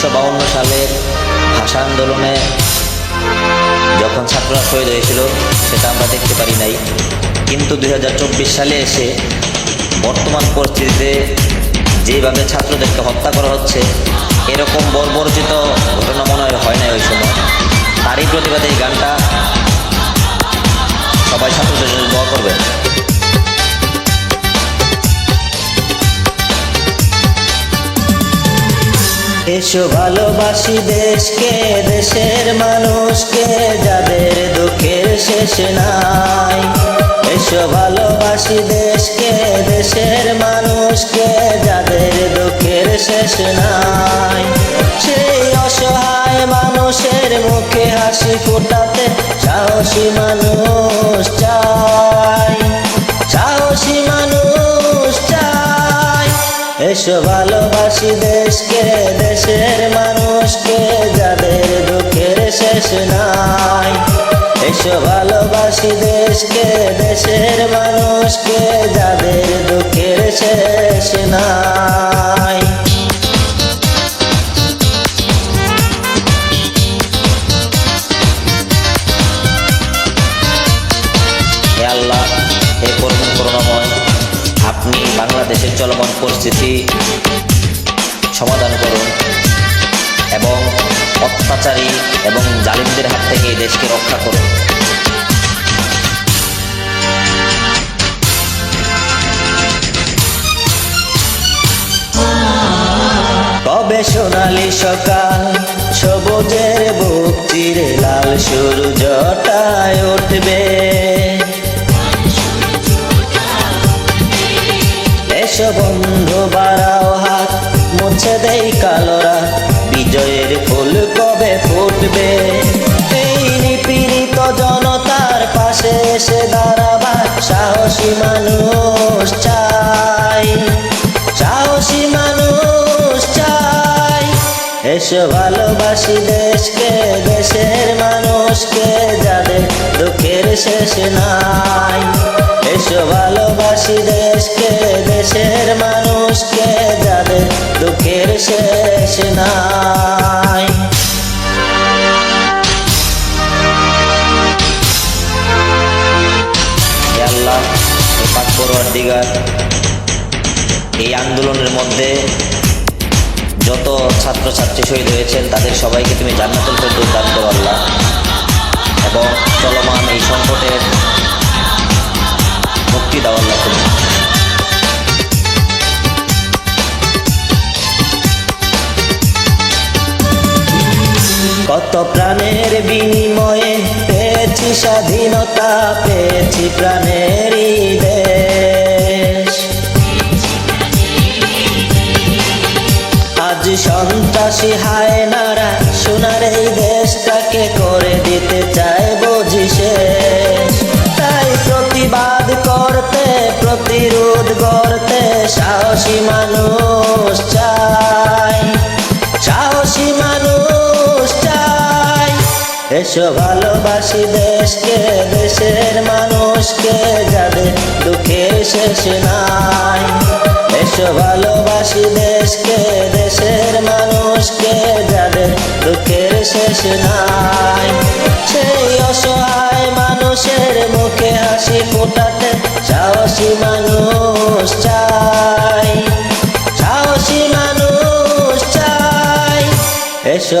উনিশশো বাউন্ন সালের ভাষা আন্দোলনে যখন ছাত্ররা শহীদ হয়েছিল, সেটা আমরা দেখতে পারি নাই। কিন্তু দু হাজার চব্বিশ সালে এসে বর্তমান পরিস্থিতিতে যেভাবে ছাত্রদেরকে হত্যা করা হচ্ছে, এরকম বর্বরচিত ঘটনা মনে হয় হয় নাই ওই সময়। তারই প্রতিবাদে এই গানটা সবাই ছাত্রদের জন্য দোয়া করবে এসো ভালোবাসি দেশকে, দেশের মানুষকে, যাদের দুঃখের শেষ নাই। এসো ভালোবাসি দেশকে, দেশের মানুষকে, যাদের দুঃখের শেষ নাই। সেই অসহায় মানুষের মুখে হাসি ফোটাতে সাহসী মানুষ চাই। সাহসী এসো ভালোবাসি দেশকে, দেশের মানুষকে, যাদের দুঃখের শেষ নাই। এসো ভালোবাসি দেশকে, দেশের মানুষকে, যাদের দুঃখের শেষ নাই। আল্লাহ, হে করুণ করুণাময় আপনি বাংলাদেশের চলমান পরিস্থিতি সমাধান করুন এবং অত্যাচারী এবং জালিমদের হাত থেকে দেশকে রক্ষা করুন। কবে সোনালি সকাল, সবুজের বুক চিরে লাল সূর্যটায় উঠবে? এসো বন্ধু বাড়াও হাত মুছে দেই কালোরা বিজয়ের ফুল কবে ফুটবে? এই নিপীড়িত জনতার পাশে এসে দাঁড়াবার সাহসী মানুষ চাই। সাহসী মানুষ চাই। এসো ভালোবাসি দেশকে, দেশের মানুষকে, যাদের দুঃখের শেষ নাই। এসো ভালোবাসি দেশকে, দেশের মানুষকে, যাদের দুঃখের শেষ নাই। আল্লাহ পাক এই আন্দোলনের মধ্যে যত ছাত্রছাত্রী শহীদ হয়েছেন, তাদের সবাইকে তুমি জান্নাতুল ফেরদৌস দান আল্লাহ। এবং প্রাণের বিনিময়ে পেয়েছি স্বাধীনতা পেয়েছি প্রাণের দেশ। আজ সন্ত্রাসী হায়নারা সোনার এই দেশটাকে করে এসো ভালোবাসি দেশকে, দেশের মানুষকে যাদের দুঃখের শেষ নাই। এসো ভালোবাসি দেশকে, দেশের মানুষকে যাদের দুঃখের শেষ নাই। সেই অসহায় মানুষের মুখে হাসি ফোটাতে সাহসী মানুষ চাই। সাহসী মানুষ চাই। এসো